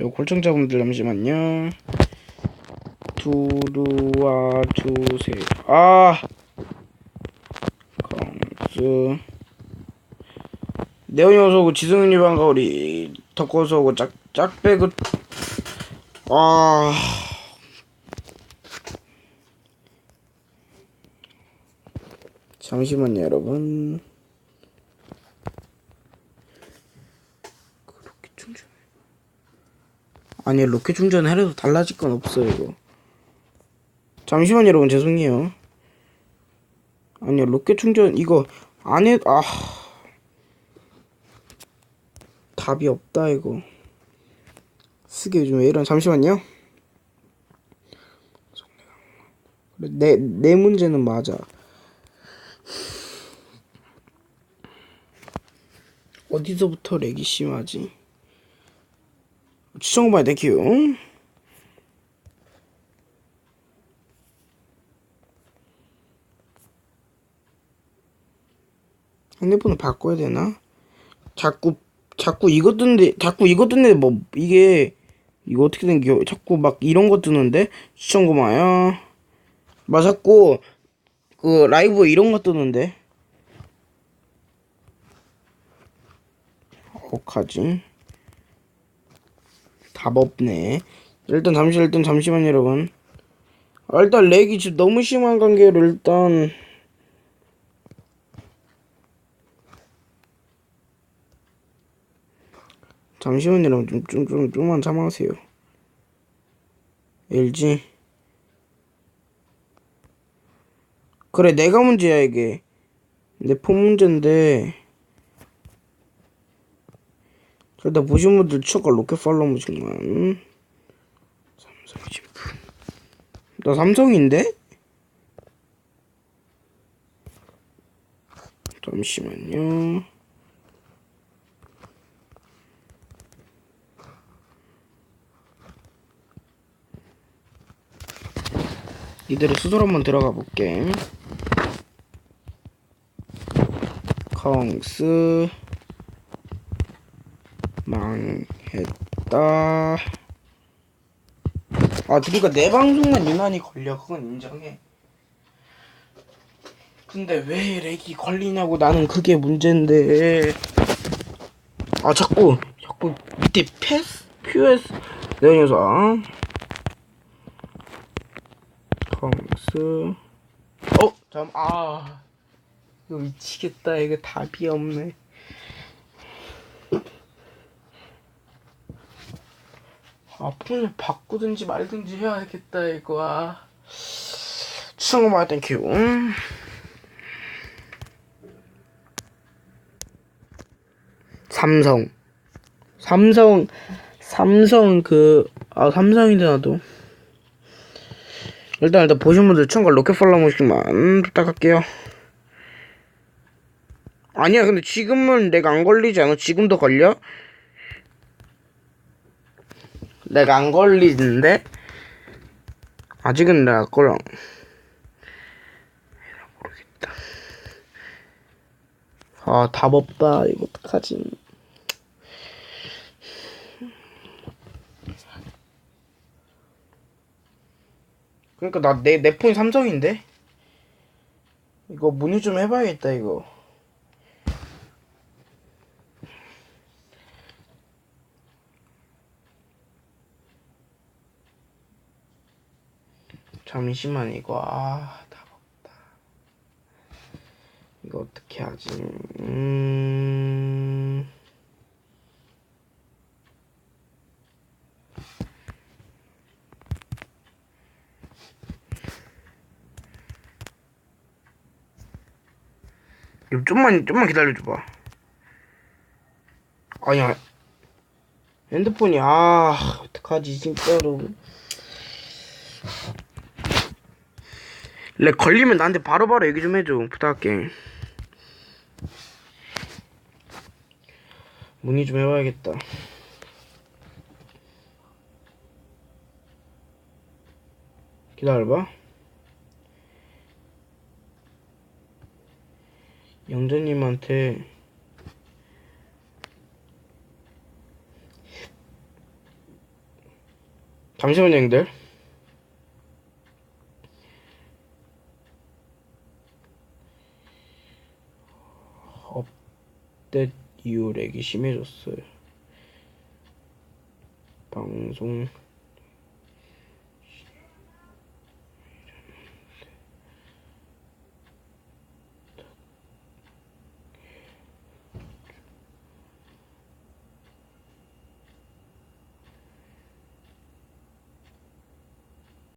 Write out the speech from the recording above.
골청자분들 잠시만요. 두루와 주세. 아. 강수. 네온이 어서 오고 지승윤이 반가 우리 덕거서 오고 짝 짝배그. 아. 잠시만요, 여러분. 그렇게 충전. 아니 로켓 충전 해도 달라질 건 없어요 이거. 잠시만 여러분 죄송해요. 아니요 로켓 충전 이거 안 해 아 답이 없다 이거. 쓰기 요즘 왜 이런 잠시만요. 내 내 문제는 맞아. 어디서부터 렉이 심하지? 추천받아 땡큐 핸드폰을 바꿔야 되나? 자꾸 자꾸 이거 뜨는데 자꾸 이거 뜨는데 뭐 이게 이거 어떻게 된 겨 자꾸 막 이런 거 뜨는데 추천 고마워요 막 자꾸 그 라이브 이런 거 뜨는데 어떡하지? 답 없네. 일단 잠시 일단 잠시만 여러분. 아, 일단 렉이 지금 너무 심한 관계로 일단 잠시만 여러분 좀 좀 좀 좀 만 참아세요. LG 그래 내가 문제야 이게 내 폰 문제인데 일단 보신 분들 추가 로켓 팔로우 정만 삼성 진품 나 삼성인데? 잠시만요. 이대로 수술 한번 들어가 볼게. 컹스 망했다. 아, 그러니까 내 방송만 유난히 걸려. 그건 인정해. 근데 왜 렉이 걸리냐고 나는 그게 문제인데. 아, 자꾸 자꾸 밑에 패스 퓨에스 내 녀석. 컴스. 어, 잠 아. 이거 미치겠다. 이거 답이 없네. 아, 폰을 바꾸든지 말든지 해야겠다, 이거. 아. 추천 고마워, 땡큐. 삼성. 삼성, 삼성 그, 아, 삼성인데, 나도. 일단, 일단, 보신 분들 추천과 로켓 한 번씩만 부탁할게요. 아니야, 근데 지금은 내가 안 걸리지 않아? 지금도 걸려? 내가 안 걸리는데? 아직은 내가 걸어. 모르겠다. 아 답 없다. 이거 어떡하지? 그러니까 나 내 내 폰이 삼성인데? 이거 문의 좀 해봐야겠다 이거 잠시만 이거. 아답 없다. 이거 어떻게 하지? 음. 좀만 좀만 기다려줘봐. 아니야. 핸드폰이 아 어떡하지 진짜로 렉 걸리면 나한테 바로 바로 얘기 좀 해줘. 부탁할게. 문의 좀 해봐야겠다. 기다려봐. 영재님한테 잠시만요 형들 업데이트 이후 렉이 심해졌어요. 방송